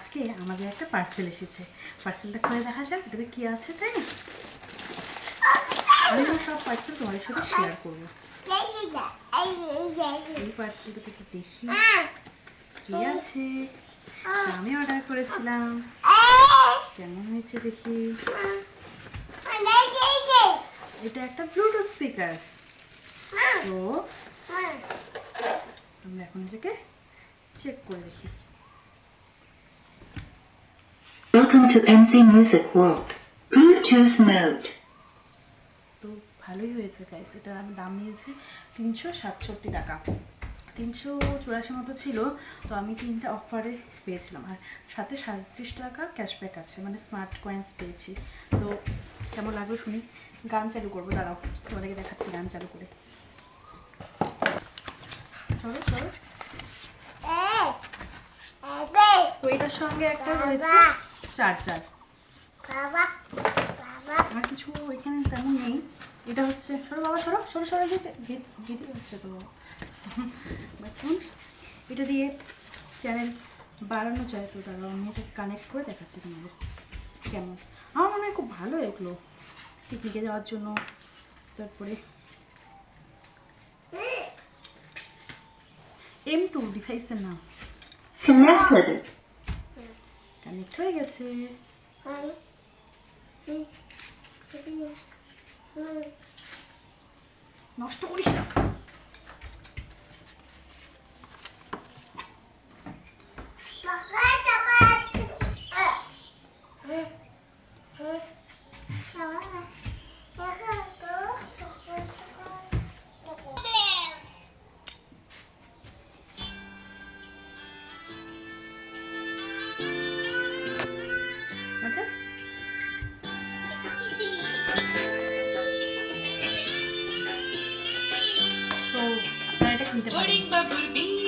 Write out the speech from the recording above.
আজকে আমাদের একটা পার্সেল এসেছে। পার্সেলটা খুলে দেখা যাক, এটাতে কি আছে, তাই না? আমি সব পার্সেল তোমাদের সাথে শেয়ার করব। এই পার্সেলটা থেকে দেখি। কি আছে? আমি অর্ডার করেছিলাম। কেমন হয়েছে দেখি। এটা একটা ব্লুটুথ স্পিকার তো, আমরা এখন এটাকে চেক করে দেখি। Welcome to MC Music World. Bluetooth mode. তো ভালোই হয়েছে গাইস এটা আমি দাম নিয়েছি তিনশো সাতষট্টি টাকা। তিনশো চুরাশি মতো ছিল তো আমি তিনটা অফারে পেয়েছিলাম। আর সাথে সাঁত্রিশ টাকা ক্যাশব্যাক আছে মানে স্মার্ট কয়েন্স পেয়েছি। তো কেমন লাগল শুনি? গান চালু করব দাঁড়াও তোমাদেরকে দেখাচ্ছি গান চালু করে। চলো চলো। তো এটার সঙ্গে একটা রয়েছে চার্জার আর কিছু এখানে তেমন নেই। এটা হচ্ছে সরো বাবা সরো সরো সরো যেতে যেতে হচ্ছে তো বাচ্চা এটা দিয়ে চ্যানেল বাড়ানো যায় তো দাঁড়াও আমি এটা কানেক্ট করে দেখাচ্ছি তোমাদের। কেমন? আমার মনে হয় খুব ভালো এগুলো পিকনিকে যাওয়ার জন্য। তারপরে এম টু ডিভাইসের নাম। Connected. কানেক্ট হয়ে গেছে। নষ্ট করিস না। তো আপনারা এটা কিনতে পারেন